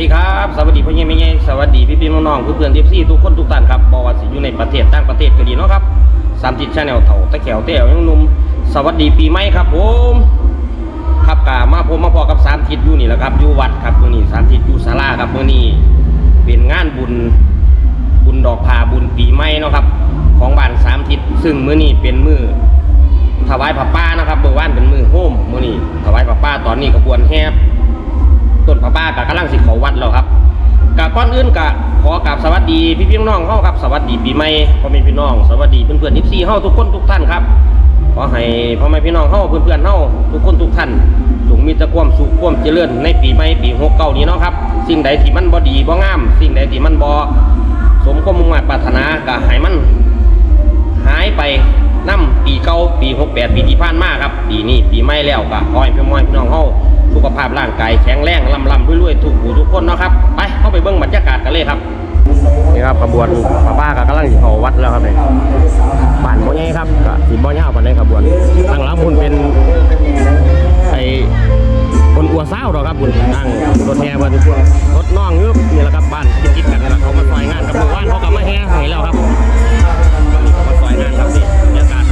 ดีครับ สวัสดีพ่อใหญ่แม่ใหญ่สวัสดีพี่พี่น้องๆเพื่อนๆทีซีทุกคนทุกท่านครับบอกว่าสิอยู่ในประเทศต่างประเทศก็ดีเนาะครับสามจิตชาแนลเถ่าตะแขวเต้วยังนุ่มสวัสดีปีใหม่ครับผมครับกามาผมมาพอกับสามทิศอยู่นี่แหละครับอยู่วัดครับมื้อนี้สามทิศอยู่ศาลาครับมื้อนี้เป็นงานบุญบุญดอกพาบุญปีใหม่เนาะครับ ของบ้านสามทิศซึ่งมื้อนี้เป็นมือถวายผ้าป่านะครับเมื่อวานเป็นมือโฮมมื้อนี้ถวายผ้าป่าตอนนี้ขบวนแห่ นผ้าป่ากะกำลังสิเขาวัดแล้วครับกะก่อนอื่นกะขอกราบสวัสดีพี่พี่น้องๆเฮาครับสวัสดีปีใหม่พ่อแม่พี่น้อง สวัสดีเพื่อนๆ14เฮาทุกคนทุกท่านครับขอให้พ่อแม่พี่น้องเฮาเพื่อนๆเฮาทุกคนทุกท่านจงมีแต่ความสุขความเจริญในปีใหม่ปี69นี้เนาะครับสิ่งใดที่มันบ่ดีบ่งาม สิ่งใดที่มันบ่สมความมุ่งมั่นปรารถนาก็ให้มัน หายไปน้ำปีเก่าปี68ปีที่ผ่านมาครับ ปีนี้ปีใหม่แล้วก็ขอให้พี่น้องพี่น้องเฮา สุขภาพร่างกายแข็งแรงลำลำรวยๆทุกผู้ทุกคนเนาะครับ ไปเข้าไปเบิ่งบรรยากาศกันเลยครับ นี่ครับขบวนพระบ้าก็กำลังเข้าวัดแล้วครับเนี่ยบ้านบ่ใหญ่ครับก็สิบ่ยาวปานใดขบวนทางหลังบุญเป็นไอ้คนอัวเศร้าดอกครับบุญนั่งรถแห่เพิ่นรถน้องอยู่นี่แหละครับบ้านติดกันนะเขามาซอยงานครับเมื่อวานเขาก็มาแห่ให้แล้วครับนี่ก็มาซอยงานครับนี่บรรยากาศ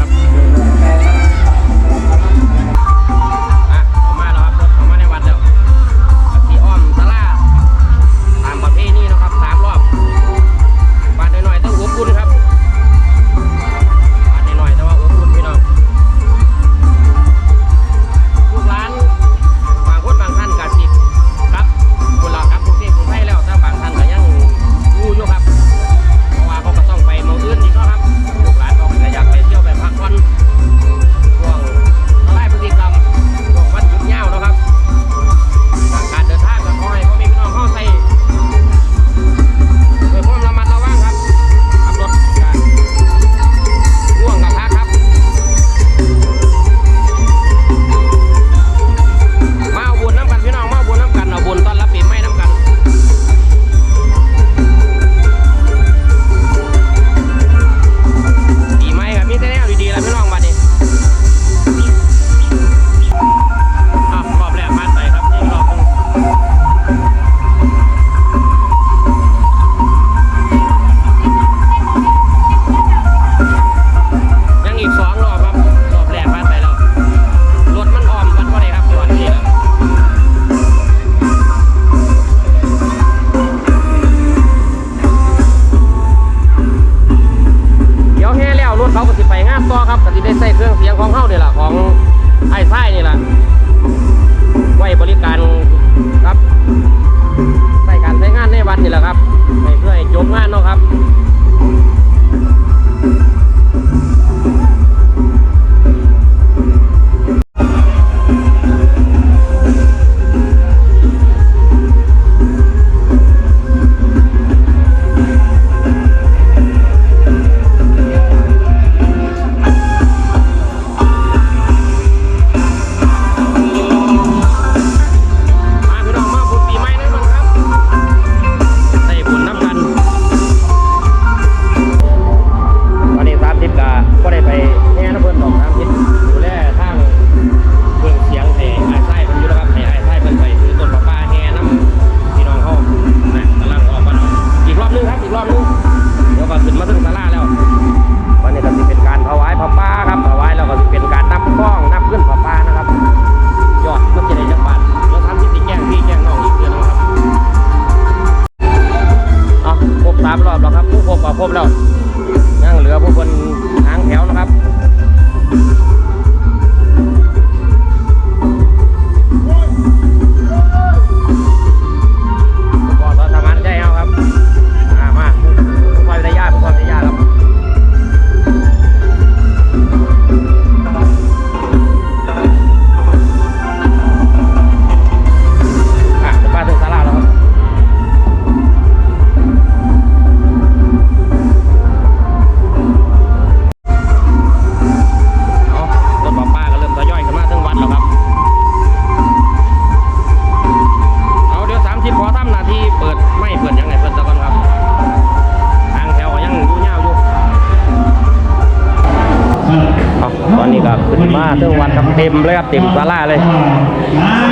ต็มเลยครับเต็มศาลาเลย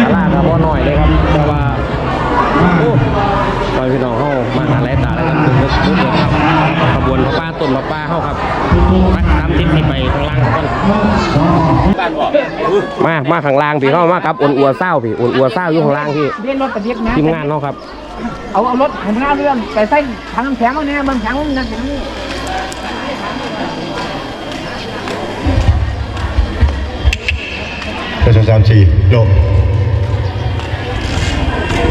ศาลาครับพ่อหน่อยเลยครับแต่ว่าไปพี่น้องเข้ามาหาไรตาแล้วครับถึงจะครับขบวนเาป้าต้นมาป้าเข้าครับมาตามทิศนี้ไปข้างล่างก่อนมามาข้างล่างพี่เข้ามาครับอุ่นอัวเศร้าพี่อุ่นอัวเศร้าอยู่ข้างล่างพี่เรียนรถไปเรียกนะนทีมงานเขาครับ เอาเอารถขันหน้าเรื่องไปใส่ถังน้ำแข็งเอาแน่มันแข็งนั่นแข็ง งนี้ประชาชนสี่โลก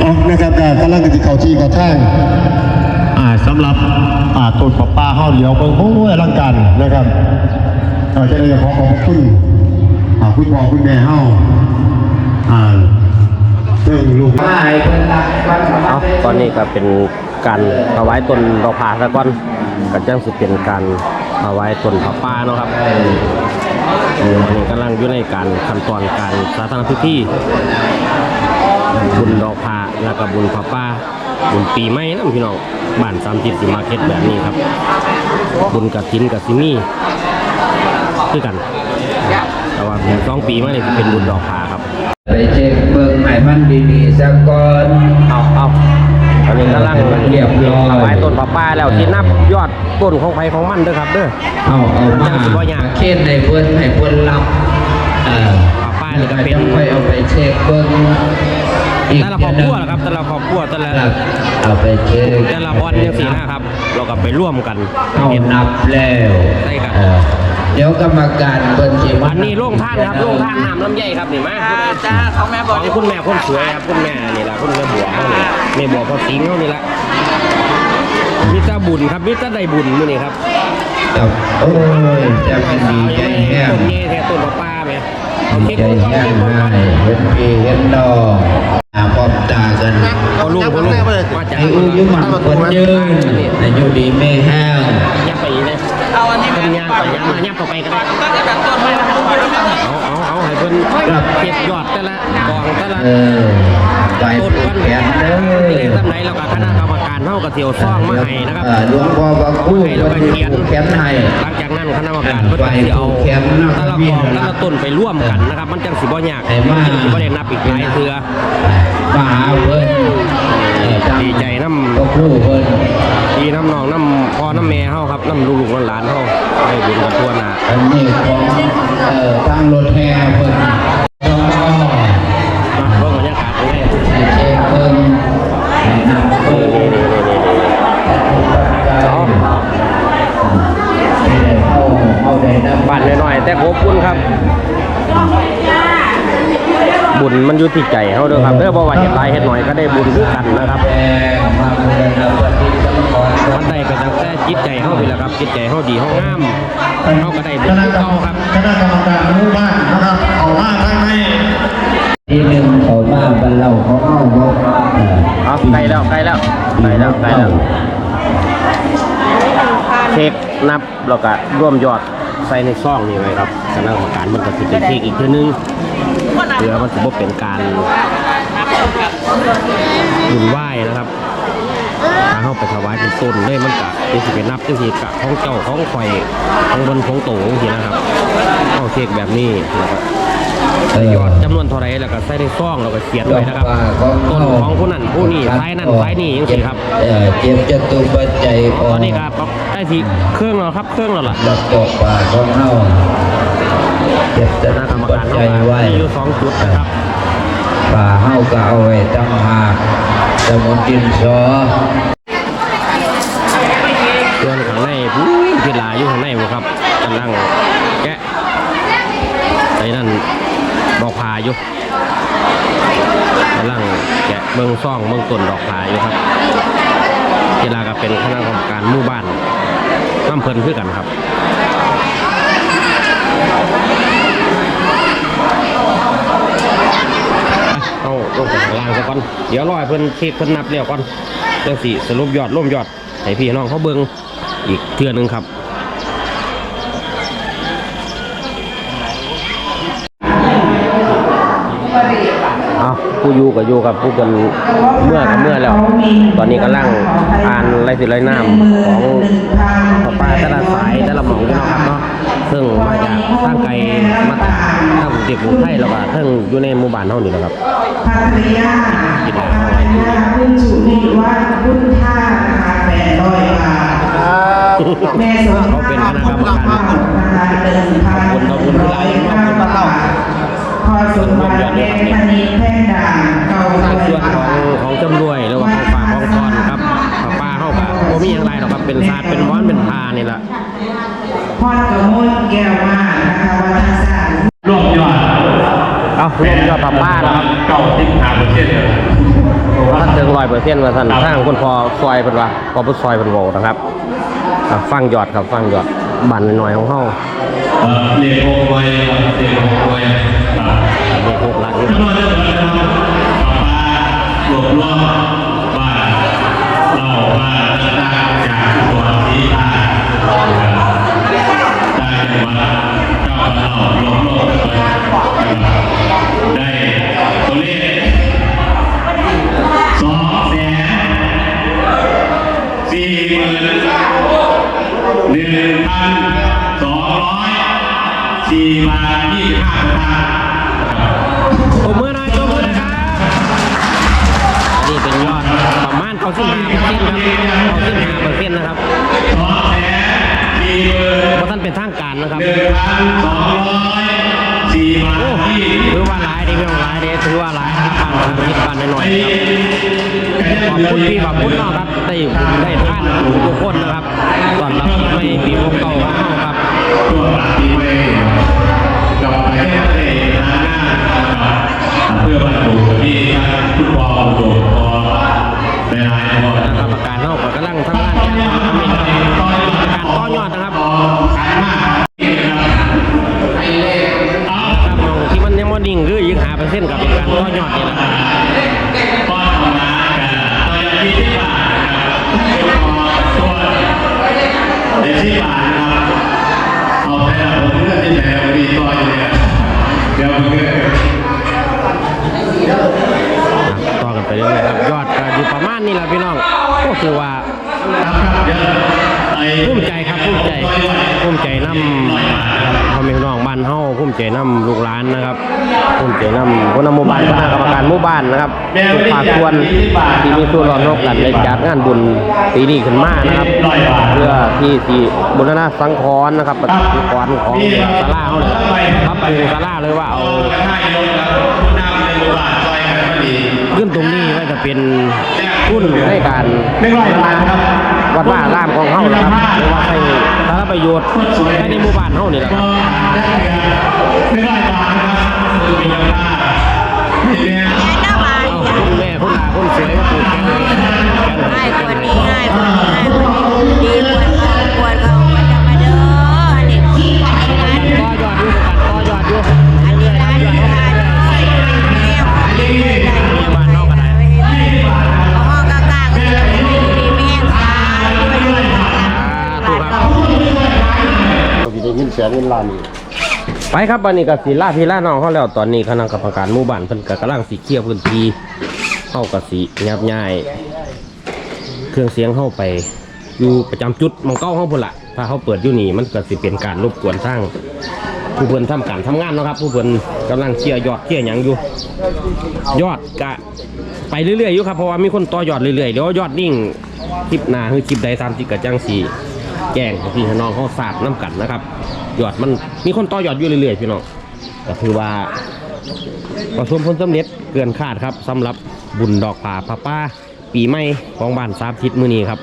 อะนะครับการกำลังกันที่เขาที่เขาแท่งอ่าสำหรับอ่าต้นปะป้าห้าเดียวเบิ่งโอ้ยอลังการนะครับอ่าจะได้ขอขอบคุณอ่าคุณพ่อคุณแม่เฮาอ่าเรื่องลูกเอาตอนนี้ก็เป็นการถวายตนดอกผาซะก่อนก็จังสิเป็นการถวายตนผาป่าเนาะครับต อนนี้กำลังอยู่ในการขั้นตอนการสาธารณพิธีบุญดอกผาแล้วก็บุญผาป่าบุญปีใหม่นะพี่น้องบ้านสามทิศสิมาร์เก็ตแบบนี้ครับ บุญกับทินกับซิมี่คือกันแต่ว่าสองปีมาเนี่ยเป็นบุญดอกผาครับ ไปเช็คเบิ่งให้มันดีๆสักก่อนเอาเอา ตอนนี้กำลังเรียบร้อยถวายต้นผ้าป่าแล้วที่นับยอดต้นของไผของมันเด้อครับเด้อเอาเอาจัมางสิบ่ยากเค้นให้เพิ่นให้เพิ่นรับเอ่อผ้าป่านี่ก็เป็นค่อยเอาไปเช็คเบิ่งอีกแต่ละครอบครัวนะครับแต่ละครอบครัวแต่ละครับเอาไปเช็คแต่ละบอลยังสีนะครับ เราก็ไปร่วมกันเอาเห็นนับแล้วใช่ครับ เอ่อเดี๋ยวกรรมการเพิ่นสิมาอันนี้โล่งท่านครับโล่งท่านน้ำลำไยครับนี่มาจ้าของแม่บอกของคุณแม่คนสวยครับคุณแม่นี่ละคุณแม่บัวเขานี่แม่บัวเขาสิงเขานี่ละมิตรบุญครับมิตรได้บุญมื้อนี้ครับครับโอ้ยจะเป็นดีใจแห้งต้นเย่แท้ต้นมะป้าไหมเอาดีเค้กใจก่อนแห้เค้กก่อนงให้เห็นพี่เห็นน้องอ่าพร้อมตากันเอาลูกเอาลูกมาจากไอ้อูยุมันคนยืนอายุดีไม่แห้งยับไปอีกเลย เอาอันนี้เป็นยางไปยางมายับเข้าไปกันเอาเอาเอาให้เพิ่นเก็บยอดแต่ละกองแต่ละเออไปต้นผูกักนแขนเลเลยยทำไรเรากับคณะกรรมการเท่ากับเที่ยวซ่องมาให้นะครับเอ่อหลวงพ่อพระคู่ให้เราเพิ่ไปนเขียนผูกแขนให้หลังจากนั้นคณะกรรมการเพิ่นก็สิเอาแต่ละกองแต่ละต้นไปร่วมกันนะครับ มันจังสิบ่ยากมันจังสิบ่ได้นับอีกหลายเทื่อมาหาเพิ่นเอ่อตามดีใจน้พระคู่เพิ่น ทีน้ำน้องน้ำพอน้ำแม่เฮาครับน้ำลูกๆหลานเฮาได้บุญกันทั่วหน้าอันนี้ของเอ่อตั้งรถแห่เพิ่นแล้วก็มาเบิ่งบรรยากาศตรงนี้ให้เช็คเพิ่นให้นำเพิ่นนี่นี่นี่นี่นี่เอาให้ได้เข้าเข้าได้นำบ้านน้อยๆแต่ขอบคุณครับ บุญมันอยู่ที่ใจเฮาเด้อครับเด้อบ่ว่าเฮ็ดหลายเฮ็ดน้อยก็ได้บุญคือกันนะครับ มันได้ก็ตั้งแต่จิตใจเฮาพี่แหละครับ จิตใจเฮาดีเฮางามเฮาก็ได้บุคญณะกรรเก่ามครับคณะกรรมการหมู่บ้านนะครับเอามาทางในที่หนึ่งเขามาบรรเลาเขาเอาบ่เออเอาใกล้แล้วใกล้แล้วใกล้แล้วใกล้แล้วเช็คนับแล้วก็ร่วมยอดใส่ในซองนี่ไว้ครับคณะกรรมการมันก็สิเป็นเช็คอีกเทื่อนึงเพื่อมันสิบ่เป็นการบุญไหว้นะครับ ถ้าเข้าไปถวายเป็นต้นเลยมันกะเป็นสิเป็นนับจังสิกะของเจ้าของข่อยของบนของโตจังสินะครับเอาเค้กแบบนี้นะครับเอ่อยอดจำนวนเท่าไรแล้วก็ใส่ในซองแล้วก็เขียนไว้นะครับว่าเขาต้นของผู้นั้นผู้นี้ท้ายนั้นท้ายนี้จังสิครับเอ่อเจ็บจตุปัจจัยขตอองนนี้ครับได้ทีเครื่องแล้วครับเครื่องแล้วล่ะรับตกป่าของเฮาเจ็บจคณะกรตุรมปักาจรจัยเอาไว้มีอยู่สองจุดนะครับป่าเฮาก็เอาไว้ตั้งหาก สมุนดินสอเครื่องข้างในผู้พิลาอยู่ข้างในบ่ครับกำลังแกะไอ้นั่นบอกพาอยู่กำลังแกะเบิ่งซ่องเบิ่งต้นดอกพาอยู่ครับกีฬาก็เป็นคณะกรรมการหมู่บ้านน้ำเพลินคือกันครับ เอาลงไปข้างล่างซะก่ อนเดี๋ยวรอให้เพิ่นเช็คเพิ่นนับแล้วก่อนจังสิสรุปยอดร่วมยอดให้พี่น้องเขาเบิ่งอีกเทื่อนึงครับ เอา ผู้อยู่กับอยู่กับผู้กันเมื่อกับเมื่อแล้ว ตอนนี้กำลังอ่านไรสิไรน้ำของพ่อป้าแต่ละสายแต่ละหมองพี่น้องครับเนาะซึ่งมาจากทางไกลมาจากทางกรุงเทพกรุงไทยแล้วก็เพิ่งอยู่ในหมู่บ้านเฮานี่แหละครับภรรยาภรรยาคุณสุนิวัฒน์คุณท่านะคะแปดร้อยบาท แม่สมเขาเป็นคณะกรรมการนะคะเดินทางขอบคุณขอบคุณหลายขอบคุณบ้านเราพอสมบัติแม่พนิษฐ์แพ่งด่างเก่าในส่วนของของจำรวยหรือว่าของฝากของตอนครับป้าเข้ากับบ่มีอย่างไรหรอกครับเป็นศาสตร์เป็นม้อนเป็นพานี่แหละพอดกระมุนแก้วมากนะคะวัฒนศาสตร์รวมยอดเอารวมยอดป้าป้านะครับเก้าสิบห้าเปอร์เซ็นต์ถ้าถึงร้อยเปอร์เซ็นต์มาท่านทางคนพอซอยเป็นว่าพอพุซอยเป็นโวนะครับ อะฟังยอดครับฟังยอดบันหน่อยๆของเฮาเอ่อเรียกโอ้ไว้ครับเรียกโอ้ไว้ครับเด็กหกหลักนี่จำนวนจะเหมือนนะครับปลารวบรวมบ้านเราบ้านต่างๆจาก นทางการนะครับหนึ่งพันสองร้อยสี่บาโอ้ทยี่สิบถือว่าหลายดีไม่ต้องหลายดีถือว่าหลายครับบ้านทางคิดบ้านน้อยๆครับขอบคุณพี่ขอบคุณน้องครับได้ได้ท่านทุกคนนะครับตอนรับไม่ปีวงเก่าของเราครับตัวปฏิเวทกับประเทศทะเลทางหน้านะครับเพื่อบรรลุที่ฟุตบอลโดดพอในหลายคนคณะกรรมการเรา นไปเรื่อยๆครับยอดก็อยู่ประมาณนี้แหละพี่น้องก็คือว่าภูมิใจครับภูมิใจภูมิใจนำพ่อแม่พี่น้องบ้านเฮาภูมิใจนำลูกหลานนะครับภูมิใจนำคนนำหมู่บ้านคณะกรรมการหมู่บ้านนะครับทุกภาคส่วนที่มีส่วนร่วมร่วมกันในจัดงานบุญปีนี้ขึ้นมานะครับ เพื่อที่สิบุรณะสังขรณ์นะครับปฏิสังขรณ์ของศาลาเฮาเลยปรับปรุงศาลาเลยว่าเอาห้ายน้ำในหมู่บ้านซอยกันก็ดีขึ้นตรงนี้ จะเป็นทุนในการหนึ่งร้อยบาทครับวัดว่าอารามของเฮานะครับหรือว่าให้สาธารณประโยชน์ให้ในหมู่บ้านเฮานี่แหละครับหนึ่งร้อยบาทนะครับคือมีเจ้าภาพเนี่ยเอาคุณแม่คุณอาคุณสวยมาปลูกแกงแกงง่ายแกกว่างนี้ให้ง่ายกว่านี้ง่ายกว่านี้ดี ไปครับวันนี้ก็สิลาพี่ลาน้องเขาแล้วตอนนี้คณะกรรมการหมู่บ้านเพิ่นก็กำลังสิเคลียร์พื้นที่เฮาก็สิยับย้าย เครื่องเสียงเข้าไปอยู่ประจำจุดมองเก้าห้องพุ่นละถ้าเขาเปิดอยู่นี่มันก็สิเป็นการรบกวนสร้างผู้เพิ่นทำการทำงานนะครับ ผู้เพิ่นกำลังเคลียร์ยอดเคลียร์หยังอยู่ ยอดกะไปเรื่อยๆอยู่ครับเพราะว่ามีคนต่อยอดเรื่อยๆเดี๋ยวยอดนิ่งคลิปหน้าคือคลิปใดตามที่กระจังสี แจ้งให้พี่ให้น้องเขาทราบน้กันนะครับยอดมันมีคนต่อยอดอยู่เรื่อยๆพี่น้องก็ถือว่าประสบผลสำเร็จเกินคาดครับสำหรับบุญดอกผาป้าป้าปีใหม่ของบ้านสามทิศมื้อนี้ครับ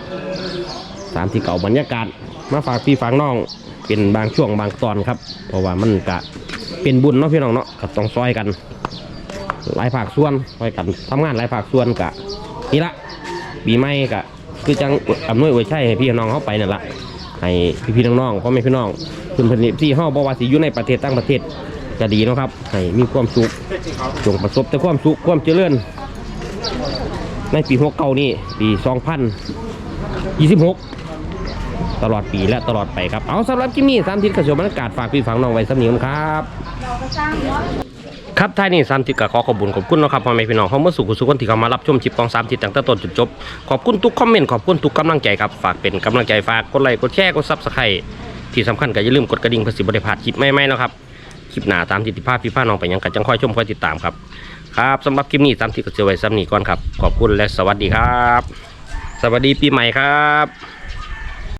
สามที่เก่าบรรยากาศ มาฝากพี่ฝากน้องเป็นบางช่วงบางตอนครับ เพราะว่ามันกะเป็นบุญเนาะพี่น้องเนาะก็ต้องซอยกันหลายภาคส่วนซอยกันทำงานหลายภาคส่วนกะนี่ละปีใหม่กะคือจังอำนวยอวยชัยให้พี่น้องเขาไปนั่นละ ให้พี่พี่ๆน้องๆพ่อแม่พี่น้องเพื่อนเพื่อนที่เฮาบ่ว่าสิอยู่ในประเทศต่างประเทศก็ดีนะครับให้มีความสุขจงประสบแต่ความสุขความเจริญ ในปีหกเก้านี่ปีสองพันยี่สิบหกตลอดปีและตลอดไปครับ เอาสำหรับกิมมี่สามทิศกระชมบรรยากาศฝากพี่ฝังน้องไว้สำเนียงครับ ครับท้ายนี้สามทิศก็ขอขอบคุญขอบคุณนะครับพ่อแม่พี่น้องเขาเมื่อสู่กุศลที่เขามารับชมคลิปของสามทิศตั้งแต่ต้นจนจบ ขอบคุณทุกคอมเมนต์ขอบคุณทุกกำลังใจครับฝากเป็นกำลังใจฝากกดไลค์กดแชร์กดซับสไครต์ที่สำคัญก็อย่าลืมกดกระดิ่งเพื่อสิบริพลาดคลิปใหม่ๆนะครับคลิปหน้าตามติดภาพพี่พ้าน้องไปยังกันจังค่อยชมค่อยติดตามครับครับสำหรับคลิปนี้ตามที่ก็เจอไว้ซ้ำนี้ก่อนครับขอบคุณและสวัสดีครับ สวัสดีปีใหม่ครับ